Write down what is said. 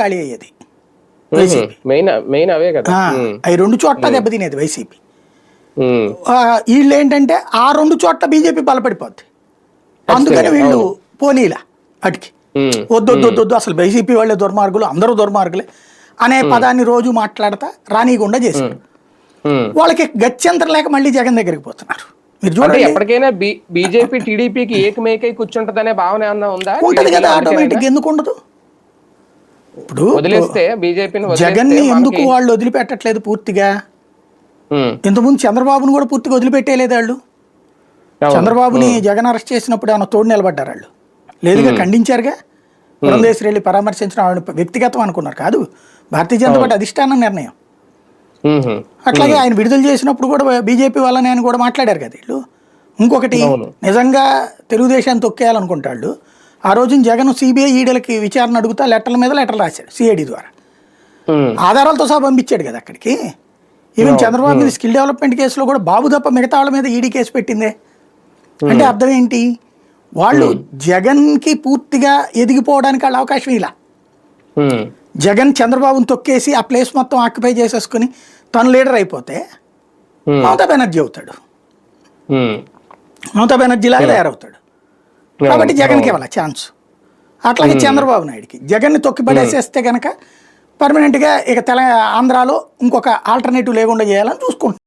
ఖాళీ అయ్యేది. YCP. Main main అవే రెండు చోట్ల దెబ్బతినేది వైసీపీ. వీళ్ళు ఏంటంటే ఆ రెండు చోట్ల బీజేపీ బలపడిపోద్ది. అందుకని వీళ్ళు పోనీలా అటుకి. ఉమ్, వద్దు వద్దు వద్దు, వద్దు అసలు వైసీపీ వాళ్ళే దుర్మార్గులు అందరూ దుర్మార్గులే అనే పదాన్ని రోజు మాట్లాడతా రానీయకుండా చేశారు. వాళ్ళకి గత్యంతరం లేక మళ్ళీ జగన్ దగ్గరికి పోతున్నారు. మీరు చూడండి. ఎప్పటికైనా బీజేపీ టీడీపీకి ఏకమేకై కూర్చుంటదనే భావన ఉందా? ఉంటది కదా ఆటోమేటిక్ ఎందుకు ఉండదు? ఇప్పుడు వదిలేస్తే బీజేపీని జగన్ని ఎందుకు వాళ్ళు వదిలిపెట్టట్లేదు పూర్తిగా? ఇంతకుముందు చంద్రబాబును కూడా పూర్తిగా వదిలిపెట్టేయలేదు వాళ్ళు. చంద్రబాబుని జగన్ అరెస్ట్ చేసినప్పుడు ఏమైనా తోడు నిలబడ్డారు వాళ్ళు? లేదుగా ఖండించారుగా? పురంధేశ్వరి వెళ్ళి పరామర్శించిన ఆవిడ వ్యక్తిగతం అనుకున్నారు కాదు. భారతీయ జనతా పార్టీ అధిష్టానం నిర్ణయం. అట్లాగే ఆయన విడుదల చేసినప్పుడు కూడా బీజేపీ వాళ్ళని ఆయన కూడా మాట్లాడారు కదా వీళ్ళు. ఇంకొకటి. నిజంగా తెలుగుదేశాన్ని తొక్కేయాలనుకుంటాళ్ళు. ఆ రోజున జగన్ సిబిఐ ఈడలకి విచారణ అడుగుతా లెటర్ల మీద లెటర్లు రాశాడు సిఐడి ద్వారా. ఆధారాలతో సహా పంపించాడు కదా అక్కడికి. ఈవెన్ చంద్రబాబు మీద స్కిల్ డెవలప్మెంట్ కేసులో కూడా బాబు తప్ప మిగతా వాళ్ళ మీద ఈడీ కేసు పెట్టిందే. అంటే అర్థం ఏంటి? వాళ్ళు జగన్కి పూర్తిగా ఎదిగిపోవడానికి వాళ్ళ అవకాశం ఇలా. జగన్ చంద్రబాబుని తొక్కేసి ఆ ప్లేస్ మొత్తం ఆక్యుపై చేసేసుకుని తను లీడర్ అయిపోతే మమతా బెనర్జీ అవుతాడు. మమతా బెనర్జీ లాగా తయారవుతాడు. కాబట్టి జగన్కి ఇవ్వాలి ఛాన్స్ అట్లాగే చంద్రబాబు నాయుడుకి. జగన్ని తొక్కి పడేసేస్తే కనుక పర్మనెంట్గా ఇక తెల ఆంధ్రాలో ఇంకొక ఆల్టర్నేటివ్ లేకుండా చేయాలని చూసుకుంటున్నాడు